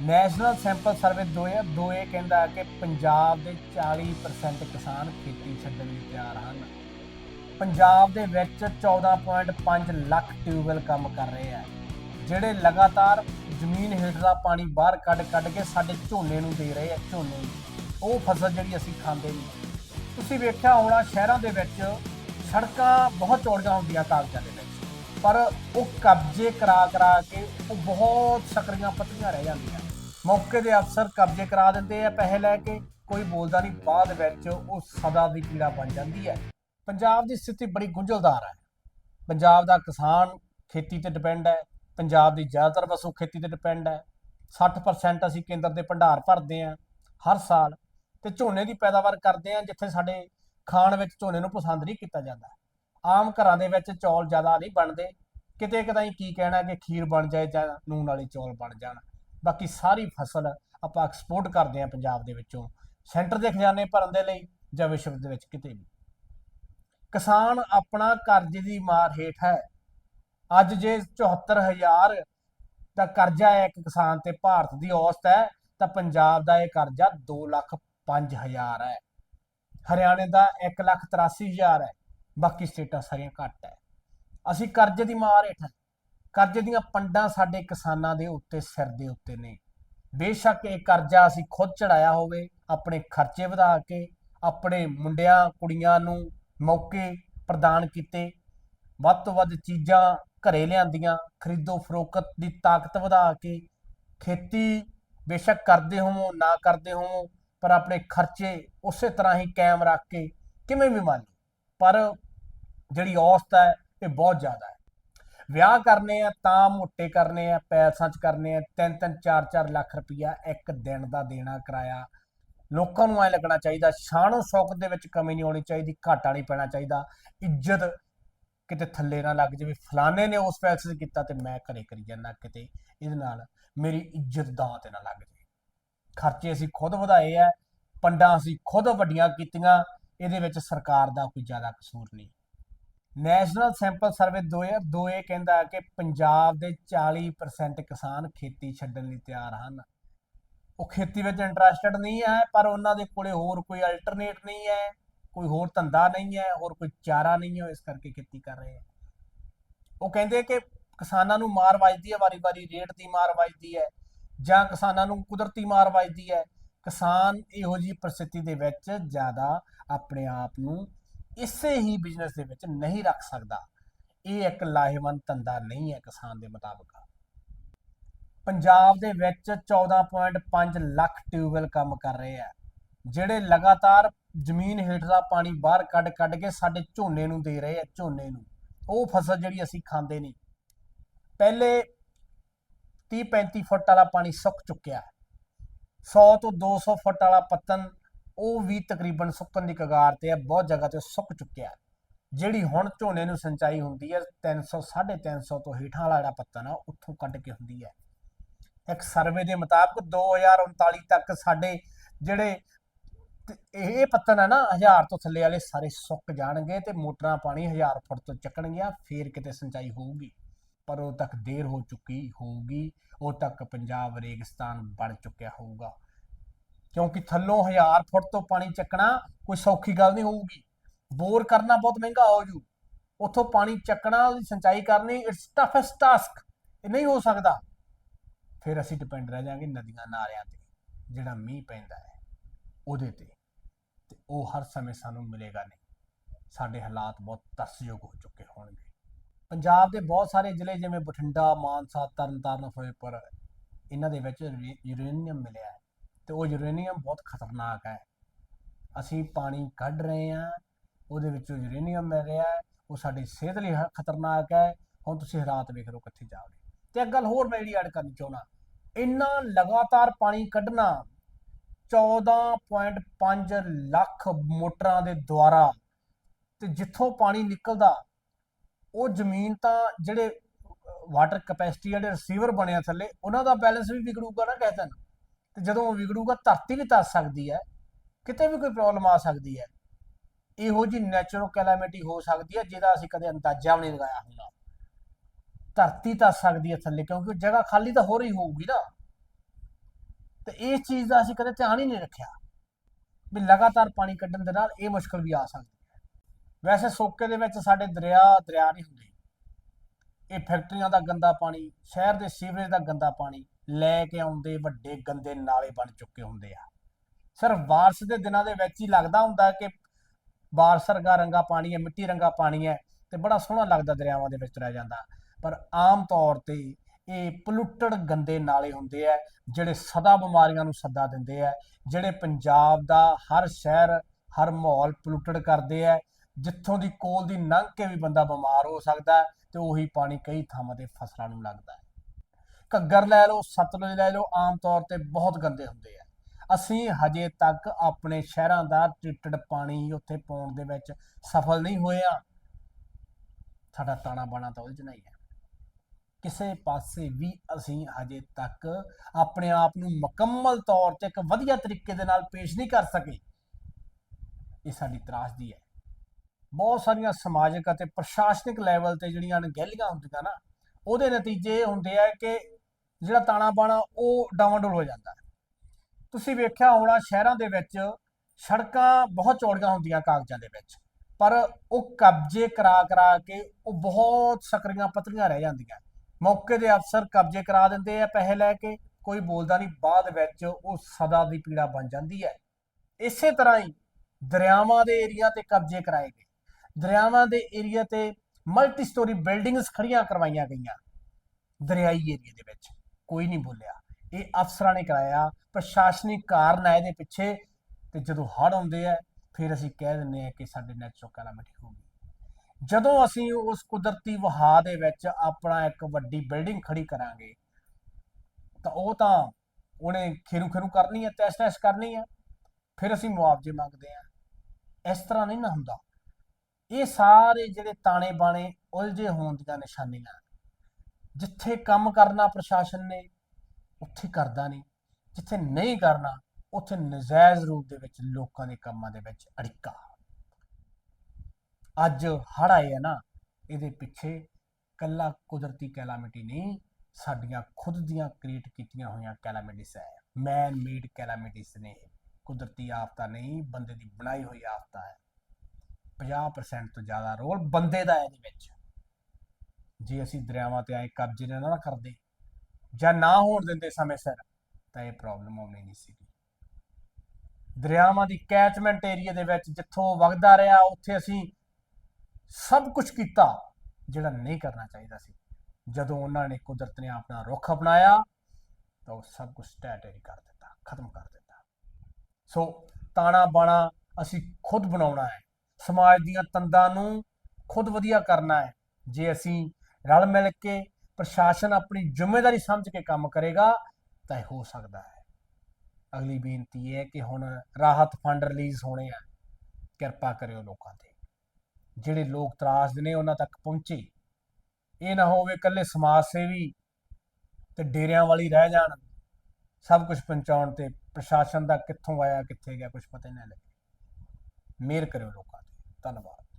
National sample survey 2002 ਇਹ ਕਹਿੰਦਾ ਕਿ ਪੰਜਾਬ ਦੇ 40% ਕਿਸਾਨ ਖੇਤੀ ਛੱਡਣ ਲਈ ਤਿਆਰ ਹਨ। ਪੰਜਾਬ ਦੇ ਵਿੱਚ 14.5 ਲੱਖ ਟਿਊਬਵੈਲ ਕੰਮ ਕਰ ਰਹੇ ਆ ਜਿਹੜੇ ਲਗਾਤਾਰ ਜ਼ਮੀਨ ਹੇਠ ਦਾ ਪਾਣੀ ਬਾਹਰ ਕੱਢ ਕੱਢ ਕੇ ਸਾਡੇ ਝੋਨੇ ਨੂੰ ਦੇ ਰਹੇ ਆ ਝੋਨੇ ਉਹ ਫਸਲ ਜਿਹੜੀ ਅਸੀਂ ਖਾਂਦੇ ਨਹੀਂ। ਤੁਸੀਂ ਵੇਖਿਆ ਹੋਣਾ, ਸ਼ਹਿਰਾਂ ਦੇ ਵਿੱਚ ਸੜਕਾਂ ਬਹੁਤ ਚੌੜੀਆਂ ਹੁੰਦੀਆਂ ਕਾਗਜ਼ਾਂ ਦੇ ਵਿੱਚ। ਪਰ ਉਹ ਕਬਜ਼ੇ ਕਰਾ ਕਰਾ ਕੇ ਉਹ ਬਹੁਤ ਸਕਰੀਆਂ ਪੱਤੀਆਂ ਰਹਿ ਜਾਂਦੀਆਂ। ਮੌਕੇ ਦੇ ਅਫਸਰ ਕਬਜ਼ੇ ਕਰਾ ਦਿੰਦੇ ਆ, ਪੈਸੇ ਲੈ ਕੇ। ਕੋਈ ਬੋਲਦਾ ਨਹੀਂ, ਬਾਅਦ ਵਿੱਚ ਉਹ ਸਦਾ ਦੀ ਪੀੜਾ ਬਣ ਜਾਂਦੀ ਹੈ। ਪੰਜਾਬ ਦੀ ਸਥਿਤੀ ਬੜੀ ਗੁੰਝਲਦਾਰ ਹੈ। ਪੰਜਾਬ ਦਾ ਕਿਸਾਨ ਖੇਤੀ ਤੇ ਡਿਪੈਂਡ ਹੈ। ਪੰਜਾਬ ਦੀ ਜ਼ਿਆਦਾਤਰ ਵਸੋਂ ਖੇਤੀ ਤੇ ਡਿਪੈਂਡ ਹੈ। 60% ਅਸੀਂ ਕੇਂਦਰ ਦੇ ਭੰਡਾਰ ਭਰਦੇ ਹਾਂ ਹਰ ਸਾਲ ਤੇ ਝੋਨੇ ਦੀ ਪੈਦਾਵਾਰ ਕਰਦੇ ਹਾਂ, ਜਿੱਥੇ ਸਾਡੇ ਖਾਣ ਵਿੱਚ ਝੋਨੇ ਨੂੰ ਪਸੰਦ ਨਹੀਂ ਕੀਤਾ ਜਾਂਦਾ। ਆਮ ਘਰਾਂ ਦੇ ਵਿੱਚ ਚੌਲ ਜ਼ਿਆਦਾ ਨਹੀਂ ਬਣਦੇ। ਕਿਤੇ ਕਦਾਈ ਕੀ ਕਹਿਣਾ ਕਿ ਖੀਰ ਬਣ ਜਾਏ ਜਾਂ ਨੂਨ ਵਾਲੇ ਚੌਲ ਬਣ ਜਾਣ। ਬਾਕੀ ਸਾਰੀ ਫਸਲ ਆਪਾਂ ਐਕਸਪੋਰਟ ਕਰਦੇ ਹਾਂ ਪੰਜਾਬ ਦੇ ਵਿੱਚੋਂ ਸੈਂਟਰ ਦੇ ਖਜ਼ਾਨੇ ਭਰਨ ਦੇ ਲਈ ਜਾਂ ਵਿਸ਼ਵ ਦੇ ਵਿੱਚ ਕਿਤੇ ਵੀ। ਕਿਸਾਨ ਆਪਣਾ ਕਰਜ਼ੇ ਦੀ ਮਾਰ ਹੇਠ ਹੈ। ਅੱਜ ਜੇ 74000 ਦਾ ਕਰਜ਼ਾ ਹੈ ਇੱਕ ਕਿਸਾਨ ਤੇ, ਭਾਰਤ ਦੀ ਔਸਤ ਹੈ, ਤਾਂ ਪੰਜਾਬ ਦਾ ਇਹ ਕਰਜ਼ਾ 2 ਲੱਖ 5000 ਹੈ। ਹਰਿਆਣੇ ਦਾ 1 ਲੱਖ 83000 ਹੈ। ਬਾਕੀ ਸਟੇਟਾਂ ਸਾਰੀਆਂ ਘੱਟ ਹੈ। ਅਸੀਂ ਕਰਜ਼ੇ ਦੀ ਮਾਰ ਹੇਠ ਕਰਜ਼ੇ ਦੀਆਂ ਪੰਡਾਂ ਸਾਡੇ ਕਿਸਾਨਾਂ ਦੇ ਉੱਤੇ ਸਿਰ ਦੇ ਉੱਤੇ ਨੇ। ਬੇਸ਼ੱਕ ਇਹ ਕਰਜ਼ਾ ਅਸੀਂ ਖੁਦ ਚੜਾਇਆ ਹੋਵੇ, ਆਪਣੇ ਖਰਚੇ ਵਧਾ ਕੇ, ਆਪਣੇ ਮੁੰਡਿਆਂ, ਕੁੜੀਆਂ ਨੂੰ ਮੌਕੇ ਪ੍ਰਦਾਨ ਕੀਤੇ, ਵੱਧ ਤੋਂ ਵੱਧ ਚੀਜ਼ਾਂ ਘਰੇ ਲਿਆਂਦੀਆਂ, ਖਰੀਦੋ ਫਰੋਖਤ ਦੀ ਤਾਕਤ ਵਧਾ ਕੇ, ਖੇਤੀ ਬੇਸ਼ੱਕ ਕਰਦੇ ਹੋਵੋ, ਨਾ ਕਰਦੇ ਹੋਵੋ, ਪਰ ਆਪਣੇ ਖਰਚੇ ਉਸੇ ਤਰ੍ਹਾਂ ਹੀ ਕਾਇਮ ਰੱਖ ਕੇ ਕਿਵੇਂ ਵੀ ਮੰਨ ਪਰ ਜਿਹੜੀ ਔਸਤ ਹੈ, ਇਹ ਬਹੁਤ ਜ਼ਿਆਦਾ ਵਿਆਹ ਕਰਨੇ ਆ, ਤਾਂ ਮੋਟੇ ਕਰਨੇ ਆ ਪੈਸਾਂ ਚ ਕਰਨੇ ਆ 3-3 4-4 ਲੱਖ ਰੁਪਈਆ ਇੱਕ ਦਿਨ ਦਾ ਦੇਣਾ ਕਿਰਾਇਆ। ਲੋਕਾਂ ਨੂੰ ਐ ਲੱਗਣਾ ਚਾਹੀਦਾ ਸ਼ਾਨੋ ਸ਼ੌਕ ਦੇ ਵਿੱਚ ਕਮੀ ਨਹੀਂ ਆਉਣੀ ਚਾਹੀਦੀ, ਘਾਟਾ ਨਹੀਂ ਪੈਣਾ ਚਾਹੀਦਾ। ਇੱਜ਼ਤ ਕਿਤੇ ਥੱਲੇ ਨਾ ਲੱਗ ਜਾਵੇ। ਫਲਾਣੇ ਨੇ ਉਸ ਫੈਸਲੇ ਕੀਤਾ ਤੇ ਮੈਂ ਘਰੇ ਕਰੀ ਜਾਂਦਾ ਕਿਤੇ। ਇਹਦੇ ਨਾਲ ਮੇਰੀ ਇੱਜ਼ਤ ਦਾਅ ਤੇ ਨਾ ਲੱਗ ਜਾਵੇ। ਖਰਚੇ ਅਸੀਂ ਖੁਦ ਵਧਾਏ ਆ, ਪੰਡਾਂ ਅਸੀਂ ਖੁਦ ਵੱਡੀਆਂ ਕੀਤੀਆਂ, ਇਹਦੇ ਵਿੱਚ ਸਰਕਾਰ ਦਾ ਕੋਈ ਜ਼ਿਆਦਾ ਕਸੂਰ ਨਹੀਂ। ਨੈਸ਼ਨਲ ਸੈਂਪਲ ਸਰਵੇ 2002 ਇਹ ਕਹਿੰਦਾ ਕਿ ਪੰਜਾਬ ਦੇ 40% ਕਿਸਾਨ ਖੇਤੀ ਛੱਡਣ ਲਈ ਤਿਆਰ ਹਨ। ਉਹ ਖੇਤੀ ਵਿੱਚ ਇੰਟਰਸਟਡ ਨਹੀਂ ਹੈ, ਪਰ ਉਹਨਾਂ ਦੇ ਕੋਲੇ ਹੋਰ ਕੋਈ ਅਲਟਰਨੇਟ ਨਹੀਂ ਹੈ, ਕੋਈ ਹੋਰ ਧੰਦਾ ਨਹੀਂ ਹੈ, ਹੋਰ ਕੋਈ ਚਾਰਾ ਨਹੀਂ ਹੈ ਇਸ ਕਰਕੇ ਖੇਤੀ ਕਰ ਰਹੇ ਹੈ। ਉਹ ਕਹਿੰਦੇ ਕਿ ਕਿਸਾਨਾਂ ਨੂੰ ਮਾਰ ਵੱਜਦੀ ਹੈ, ਵਾਰੀ-ਵਾਰੀ ਰੇਟ ਦੀ ਮਾਰ ਵੱਜਦੀ ਹੈ, ਜਾਂ ਕਿਸਾਨਾਂ ਨੂੰ ਕੁਦਰਤੀ ਮਾਰ ਵੱਜਦੀ ਹੈ। ਕਿਸਾਨ ਇਹੋ ਜੀ ਪ੍ਰਸਥਿਤੀ ਦੇ ਵਿੱਚ ਜ਼ਿਆਦਾ ਆਪਣੇ ਆਪ ਨੂੰ ਇਸੇ ਹੀ ਬਿਜ਼ਨਸ ਦੇ ਵਿੱਚ ਨਹੀਂ ਰੱਖ ਸਕਦਾ। ਇਹ ਇੱਕ ਲਾਹੇਵੰਦ ਧੰਦਾ ਨਹੀਂ ਹੈ ਕਿਸਾਨ ਦੇ ਮੁਤਾਬਕ। ਪੰਜਾਬ ਦੇ ਵਿੱਚ 14.5 ਲੱਖ ਟਿਊਬਵੈਲ ਕੰਮ ਕਰ ਰਹੇ ਆ ਜਿਹੜੇ ਲਗਾਤਾਰ ਜ਼ਮੀਨ ਹੇਠ ਦਾ ਪਾਣੀ ਬਾਹਰ ਕੱਢ ਕੱਢ ਕੇ ਸਾਡੇ ਝੋਨੇ ਨੂੰ ਦੇ ਰਹੇ ਆ ਝੋਨੇ ਨੂੰ। ਉਹ ਫਸਲ ਜਿਹੜੀ ਅਸੀਂ ਖਾਂਦੇ ਨਹੀਂ। ਪਹਿਲੇ 30 35 ਫੁੱਟ ਵਾਲਾ ਪਾਣੀ ਸੁੱਕ ਚੁੱਕਿਆ। 100 ਤੋਂ 200 ਫੁੱਟ ਵਾਲਾ ਪੱਤਨ ਉਹ ਵੀ ਤਕਰੀਬਨ ਸੁੱਕਣ ਦੀ ਕਗਾਰ ਤੇ ਹੈ, ਬਹੁਤ ਜਗ੍ਹਾ ਤੇ ਸੁੱਕ ਚੁੱਕਿਆ ਜਿਹੜੀ ਹੁਣ ਝੋਨੇ ਨੂੰ ਸਿੰਚਾਈ ਹੁੰਦੀ ਹੈ 300 350 ਤੋਂ ਹੇਠਾਂ ਵਾਲਾ ਜਿਹੜਾ ਪੱਤਨ ਆ, ਉੱਥੋਂ ਕੱਢ ਕੇ ਹੁੰਦੀ ਹੈ। ਇੱਕ ਸਰਵੇ ਦੇ ਮੁਤਾਬਕ 2039 ਤੱਕ ਸਾਡੇ ਜਿਹੜੇ ਇਹ ਪੱਤਨ ਹੈ ਨਾ 1000 ਤੋਂ ਥੱਲੇ ਵਾਲੇ ਸਾਰੇ ਸੁੱਕ ਜਾਣਗੇ ਤੇ ਮੋਟਰਾਂ ਪਾਣੀ 1000 ਫੁੱਟ ਤੋਂ ਚੱਕਣਗੀਆਂ, ਫੇਰ ਕਿਤੇ ਸਿੰਚਾਈ ਹੋਊਗੀ। ਪਰ ਉਹ ਤੱਕ ਦੇਰ ਹੋ ਚੁੱਕੀ ਹੋਊਗੀ ਉਹ ਤੱਕ ਪੰਜਾਬ, ਰੇਗਿਸਤਾਨ ਬਣ ਚੁੱਕਿਆ ਹੋਊਗਾ। ਕਿਉਂਕਿ ਥੱਲੋਂ 1000 ਫੁੱਟ ਤੋਂ ਪਾਣੀ ਚੱਕਣਾ ਕੋਈ ਸੌਖੀ ਗੱਲ ਨਹੀਂ ਹੋਊਗੀ। ਬੋਰ ਕਰਨਾ ਬਹੁਤ ਮਹਿੰਗਾ ਹੋ ਜੂ। ਉੱਥੋਂ ਪਾਣੀ ਚੱਕਣਾ, ਉਹਦੀ ਸਿੰਚਾਈ ਕਰਨੀ ਇਟਸ ਟਫੈਸਟ ਟਾਸਕ ਇਹ ਨਹੀਂ ਹੋ ਸਕਦਾ। ਫਿਰ ਅਸੀਂ ਡਿਪੈਂਡ ਰਹਿ ਜਾਾਂਗੇ ਨਦੀਆਂ ਨਾਲਿਆਂ ਤੇ, ਜਿਹੜਾ ਮੀਂਹ ਪੈਂਦਾ ਹੈ, ਉਹਦੇ ਤੇ। ਤੇ ਉਹ ਹਰ ਸਮੇਂ ਸਾਨੂੰ ਮਿਲੇਗਾ ਨਹੀਂ। ਸਾਡੇ ਹਾਲਾਤ ਬਹੁਤ ਤਰਸਯੋਗ ਹੋ ਚੁੱਕੇ ਹੋਣਗੇ। ਪੰਜਾਬ ਦੇ ਬਹੁਤ ਸਾਰੇ ਜ਼ਿਲ੍ਹੇ ਜਿਵੇਂ ਬਠਿੰਡਾ, ਮਾਨਸਾ, ਤਰਨਤਾਰਨ, ਫਿਰੋਜ਼ਪੁਰ, ਇਹਨਾਂ ਦੇ ਵਿੱਚ ਯੂਰੇ- ਯੂਰੇਨੀਅਮ ਮਿਲਿਆ ਹੈ। ਤੇ ਉਹ ਯੂਰੇਨੀਅਮ ਬਹੁਤ ਖਤਰਨਾਕ ਹੈ। ਅਸੀਂ ਪਾਣੀ ਕੱਢ ਰਹੇ ਹਾਂ, ਉਹਦੇ ਵਿੱਚੋਂ ਯੂਰੇਨੀਅਮ ਮਿਲ ਰਿਹਾ ਹੈ, ਉਹ ਸਾਡੀ ਸਿਹਤ ਲਈ ਖਤਰਨਾਕ ਹੈ। ਹੁਣ ਤੁਸੀਂ ਹਾਲਾਤ ਵੇਖ ਲਓ ਕਿੱਥੇ ਜਾ ਰਹੇ। ਤੇ ਇੱਕ ਗੱਲ ਹੋਰ ਮੈਂ ਜਿਹੜੀ ਐਡ ਕਰਨੀ ਚਾਹੁੰਦਾ, ਇੰਨਾ ਲਗਾਤਾਰ ਪਾਣੀ ਕੱਢਣਾ 14.5 ਲੱਖ ਮੋਟਰਾਂ ਦੇ ਦੁਆਰਾ ਤੇ ਜਿੱਥੋਂ ਪਾਣੀ ਨਿਕਲਦਾ, ਉਹ ਜ਼ਮੀਨ ਤਾਂ ਜਿਹੜੇ ਵਾਟਰ ਕੈਪੈਸਿਟੀ ਜਿਹੜੇ ਰਿਸੀਵਰ ਬਣਿਆ ਥੱਲੇ, ਉਹਨਾਂ ਦਾ ਬੈਲੈਂਸ ਵੀ ਵਿਗੜੂਗਾ ਨਾ ਕਹਿ ਦਿਨ ਤੇ ਜਦੋਂ ਉਹ ਵਿਗੜੂਗਾ, ਧਰਤੀ ਵੀ ਤਸ ਸਕਦੀ ਹੈ। ਕਿਤੇ ਵੀ ਕੋਈ ਪ੍ਰੋਬਲਮ ਆ ਸਕਦੀ ਹੈ। ਇਹੋ ਜੀ ਨੈਚੁਰਲ ਕੈਲਾਮਿਟੀ ਹੋ ਸਕਦੀ ਹੈ, ਜਿਹਦਾ ਅਸੀਂ ਕਦੇ ਅੰਦਾਜ਼ਾ ਵੀ ਨਹੀਂ ਲਗਾਇਆ ਹੁੰਦਾ। ਧਰਤੀ ਤਸ ਸਕਦੀ ਹੈ ਥੱਲੇ, ਕਿਉਂਕਿ ਜਗ੍ਹਾ ਖਾਲੀ ਤਾਂ ਹੋ ਰਹੀ ਹੋਊਗੀ ਨਾ। ਤੇ ਇਸ ਚੀਜ਼ ਦਾ ਅਸੀਂ ਕਦੇ ਧਿਆਨ ਹੀ ਨਹੀਂ ਰੱਖਿਆ। ਵੀ ਲਗਾਤਾਰ ਪਾਣੀ ਕੱਢਣ ਦੇ ਨਾਲ ਇਹ ਮੁਸ਼ਕਲ ਵੀ ਆ ਸਕਦੀ ਹੈ। ਵੈਸੇ ਸੋਕੇ ਦੇ ਵਿੱਚ ਸਾਡੇ ਦਰਿਆ ਦਰਿਆ ਨਹੀਂ ਹੁੰਦੇ। ਇਹ ਫੈਕਟਰੀਆਂ ਦਾ ਗੰਦਾ ਪਾਣੀ, ਸ਼ਹਿਰ ਦੇ ਸੀਵਰੇਜ ਦਾ ਗੰਦਾ ਪਾਣੀ ਲੈ ਕੇ ਆਉਂਦੇ ਵੱਡੇ ਗੰਦੇ ਨਾਲੇ ਬਣ ਚੁੱਕੇ ਹੁੰਦੇ ਆ। ਸਿਰਫ ਬਾਰਿਸ਼ ਦੇ ਦਿਨਾਂ ਦੇ ਵਿੱਚ ਹੀ ਲੱਗਦਾ ਹੁੰਦਾ ਕਿ ਬਾਰਿਸ਼ ਰੰਗਾ ਰੰਗਾ ਪਾਣੀ ਹੈ, ਮਿੱਟੀ ਰੰਗਾ ਪਾਣੀ ਹੈ ਤੇ ਬੜਾ ਸੋਹਣਾ ਲੱਗਦਾ ਦਰਿਆਵਾਂ ਦੇ ਵਿੱਚ ਰਹਿ ਜਾਂਦਾ। ਪਰ ਆਮ ਤੌਰ ਤੇ ਇਹ ਪੋਲੂਟਡ ਗੰਦੇ ਨਾਲੇ ਹੁੰਦੇ ਆ, ਜਿਹੜੇ ਸਦਾ ਬਿਮਾਰੀਆਂ ਨੂੰ ਸੱਦਾ ਦਿੰਦੇ ਆ, ਜਿਹੜੇ ਪੰਜਾਬ ਦਾ ਹਰ ਸ਼ਹਿਰ, ਹਰ ਮਾਹੌਲ ਪੋਲੂਟਡ ਕਰਦੇ ਆ। ਜਿੱਥੋਂ ਦੀ ਕੋਲ ਦੀ ਲੰਘ ਕੇ ਵੀ ਬੰਦਾ ਬਿਮਾਰ ਹੋ ਸਕਦਾ ਹੈ ਤੇ ਉਹੀ ਪਾਣੀ ਕਈ ਥਾਵਾਂ ਤੇ ਫਸਲਾਂ ਨੂੰ ਲੱਗਦਾ ਘੱਗਰ ਲੈ ਲਓ, ਸਤਲੁਜ ਲੈ ਲਓ, ਆਮ ਤੌਰ ਤੇ ਬਹੁਤ ਗੰਦੇ ਹੁੰਦੇ ਆ। ਅਸੀਂ ਹਜੇ ਤੱਕ ਆਪਣੇ ਸ਼ਹਿਰਾਂ ਦਾ ਟ੍ਰੀਟਡ ਪਾਣੀ ਉੱਥੇ ਪਾਉਣ ਦੇ ਵਿੱਚ ਸਫਲ ਨਹੀਂ ਹੋਏ ਆ ਸਾਡਾ ਤਾਣਾ ਬਾਣਾ ਤਾਂ ਉਲਝਣਾ ਹੀ ਹੈ। ਕਿਸੇ ਪਾਸੇ ਵੀ ਅਸੀਂ ਹਜੇ ਤੱਕ ਆਪਣੇ ਆਪ ਨੂੰ ਮੁਕੰਮਲ ਤੌਰ ਤੇ ਇੱਕ ਵਧੀਆ ਤਰੀਕੇ ਦੇ ਨਾਲ ਪੇਸ਼ ਨਹੀਂ ਕਰ ਸਕੇ। ਇਹ ਸਾਡੀ ਤਰਾਸਦੀ ਹੈ। ਬਹੁਤ ਸਾਰੀਆਂ ਸਮਾਜਿਕ ਅਤੇ ਪ੍ਰਸ਼ਾਸਨਿਕ ਲੈਵਲ ਤੇ ਜਿਹੜੀਆਂ ਅਣਗਹਿਲੀਆਂ ਹੁੰਦੀਆਂ ਨਾ, ਉਹਦੇ ਨਤੀਜੇ ਇਹ ਹੁੰਦੇ ਆ ਕਿ ਜਿਹੜਾ ਤਾਣਾ ਬਾਣਾ ਉਹ ਡਾਵਾਂਡੋਲ ਹੋ ਜਾਂਦਾ ਤੁਸੀਂ ਵੇਖਿਆ ਹੋਣਾ ਸ਼ਹਿਰਾਂ ਦੇ ਵਿੱਚ ਸੜਕਾਂ ਬਹੁਤ ਚੌੜੀਆਂ ਹੁੰਦੀਆਂ ਕਾਗਜ਼ਾਂ ਦੇ ਵਿੱਚ, ਪਰ ਉਹ ਕਬਜ਼ੇ ਕਰਾ ਕਰਾ ਕੇ ਉਹ ਬਹੁਤ ਸਕਰੀਆਂ ਪਤਲੀਆਂ ਰਹਿ ਜਾਂਦੀਆਂ। ਮੌਕੇ ਦੇ ਅਫਸਰ ਕਬਜ਼ੇ ਕਰਾ ਦਿੰਦੇ ਆ ਪੈਸੇ ਲੈ ਕੇ, ਕੋਈ ਬੋਲਦਾ ਨਹੀਂ, ਬਾਅਦ ਵਿੱਚ ਉਹ ਸਦਾ ਦੀ ਪੀੜਾ ਬਣ ਜਾਂਦੀ ਹੈ। ਇਸੇ ਤਰ੍ਹਾਂ ਹੀ ਦਰਿਆਵਾਂ ਦੇ ਏਰੀਆ ਤੇ ਕਬਜ਼ੇ ਕਰਾਏ ਗਏ। ਦਰਿਆਵਾਂ ਦੇ ਏਰੀਆ ਤੇ ਮਲਟੀ ਸਟੋਰੀ ਬਿਲਡਿੰਗਸ ਖੜੀਆਂ ਕਰਵਾਈਆਂ ਗਈਆਂ। ਦਰਿਆਈ ਏਰੀਆ ਦੇ ਵਿੱਚ। ਕੋਈ ਨਹੀਂ ਬੋਲਿਆ। ਇਹ ਅਫਸਰਾਂ ਨੇ ਕਰਾਇਆ। ਪ੍ਰਸ਼ਾਸਨਿਕ ਕਾਰਨ ਆ ਇਹਦੇ ਪਿੱਛੇ ਤੇ ਜਦੋਂ ਹੜ੍ਹ ਆਉਂਦੇ ਆ, ਫਿਰ ਅਸੀਂ ਕਹਿ ਦਿੰਦੇ ਆ ਕਿ ਸਾਡੇ ਨੈਚੁਰਲ ਕੈਲਾਮਿਟੀ ਹੋ ਗਈ। ਜਦੋਂ ਅਸੀਂ ਉਸ ਕੁਦਰਤੀ ਵਹਾਅ ਦੇ ਵਿੱਚ ਆਪਣਾ ਇੱਕ ਵੱਡੀ ਬਿਲਡਿੰਗ ਖੜੀ ਕਰਾਂਗੇ, ਤਾਂ ਉਹ ਤਾਂ ਉਹਨੇ ਖੇਰੂ ਖੇਰੂ ਕਰਨੀ ਹੈ ਤੈਸ ਤੈਸ ਕਰਨੀ ਹੈ ਫਿਰ ਅਸੀਂ ਮੁਆਵਜ਼ੇ ਮੰਗਦੇ ਆ। ਇਸ ਤਰ੍ਹਾਂ ਨਹੀਂ ਨਾ ਹੁੰਦਾ। ਇਹ ਸਾਰੇ ਜਿਹੜੇ ਤਾਣੇ ਬਾਣੇ ਉਲਝੇ ਹੋਣ ਦੀਆਂ ਨਿਸ਼ਾਨੀਆਂ ਜਿੱਥੇ ਕੰਮ ਕਰਨਾ ਪ੍ਰਸ਼ਾਸਨ ਨੇ, ਉੱਥੇ ਕਰਦਾ ਨਹੀਂ। ਜਿੱਥੇ ਨਹੀਂ ਕਰਨਾ, ਉੱਥੇ ਨਜਾਇਜ਼ ਰੂਪ ਦੇ ਵਿੱਚ ਲੋਕਾਂ ਦੇ ਕੰਮਾਂ ਦੇ ਵਿੱਚ ਅੜਿੱਕਾ। ਅੱਜ ਹੜ ਆਏ ਆ ਨਾ, ਇਹਦੇ ਪਿੱਛੇ ਕੱਲਾ ਕੁਦਰਤੀ ਕੈਲਾਮਿਟੀ ਨਹੀਂ, ਸਾਡੀਆਂ ਖੁਦ ਦੀਆਂ ਕ੍ਰੀਏਟ ਕੀਤੀਆਂ ਹੋਈਆਂ ਕੈਲਾਮਿਟੀਸ ਹੈ। ਮੈਨ ਮੇਡ ਕੈਲਾਮਿਟੀਸ ਨੇ। ਕੁਦਰਤੀ ਆਫ਼ਤਾ ਨਹੀਂ, ਬੰਦੇ ਦੀ ਬਣਾਈ ਹੋਈ ਆਫ਼ਤਾ ਹੈ। 50% ਤੋਂ ਜ਼ਿਆਦਾ ਰੋਲ ਬੰਦੇ ਦਾ ਹੈ ਇਹਦੇ ਵਿੱਚ। ਜੇ ਅਸੀਂ ਦਰਿਆਵਾਂ ਤੇ ਆਏ ਕਬਜ਼ੇ ਨਾ ਨਾ ਕਰਦੇ ਜਾਂ ਨਾ ਹੋਣ ਦਿੰਦੇ ਸਮੇਂ ਸਿਰ, ਤਾਂ ਇਹ ਪ੍ਰੋਬਲਮ ਆਉਣੀ ਨਹੀਂ ਸੀ ਦਰਿਆਵਾਂ ਦੀ ਕੈਚਮੈਂਟ ਏਰੀਆ ਦੇ ਵਿੱਚ ਜਿੱਥੋਂ ਵਗਦਾ ਰਿਹਾ, ਉੱਥੇ ਅਸੀਂ ਸਭ ਕੁਝ ਕੀਤਾ ਜਿਹੜਾ ਨਹੀਂ ਕਰਨਾ ਚਾਹੀਦਾ ਸੀ। ਜਦੋਂ ਉਹਨਾਂ ਨੇ ਕੁਦਰਤ ਨੇ ਆਪਣਾ ਰੁਖ ਅਪਣਾਇਆ, ਤਾਂ ਉਹ ਸਭ ਕੁਝ ਢਹਿ ਕਰ ਦਿੱਤਾ, ਖਤਮ ਕਰ ਦਿੱਤਾ। ਸੋ ਤਾਣਾ ਬਾਣਾ ਅਸੀਂ ਖੁਦ ਬਣਾਉਣਾ ਹੈ। ਸਮਾਜ ਦੀਆਂ ਤੰਦਾਂ ਨੂੰ ਖੁਦ ਵਧੀਆ ਕਰਨਾ ਹੈ। ਜੇ ਅਸੀਂ ਰਲ ਮਿਲ ਕੇ ਪ੍ਰਸ਼ਾਸਨ ਆਪਣੀ ਜ਼ਿੰਮੇਵਾਰੀ ਸਮਝ ਕੇ ਕੰਮ ਕਰੇਗਾ, ਤਾਂ ਇਹ ਹੋ ਸਕਦਾ ਹੈ। ਅਗਲੀ ਬੇਨਤੀ ਇਹ ਹੈ ਕਿ ਹੁਣ ਰਾਹਤ ਫੰਡ ਰਿਲੀਜ਼ ਹੋਣੇ ਆ। ਕਿਰਪਾ ਕਰਿਓ ਲੋਕਾਂ ਤੇ। ਜਿਹੜੇ ਲੋਕ ਤਰਾਸ ਨੇ, ਉਹਨਾਂ ਤੱਕ ਪਹੁੰਚੇ। ਇਹ ਨਾ ਹੋਵੇ ਇਕੱਲੇ ਸਮਾਜ ਸੇਵੀ ਤੇ ਡੇਰਿਆਂ ਵਾਲੀ ਰਹਿ ਜਾਣ। ਸਭ ਕੁਝ ਪਹੁੰਚਾਉਣ ਤੇ ਪ੍ਰਸ਼ਾਸਨ ਦਾ ਕਿੱਥੋਂ ਆਇਆ, ਕਿੱਥੇ ਗਿਆ ਕੁਝ ਪਤਾ ਹੀ ਨਾ ਲੱਗੇ। ਮਿਹਰ ਕਰਿਓ ਲੋਕਾਂ ਤੇ। ਧੰਨਵਾਦ।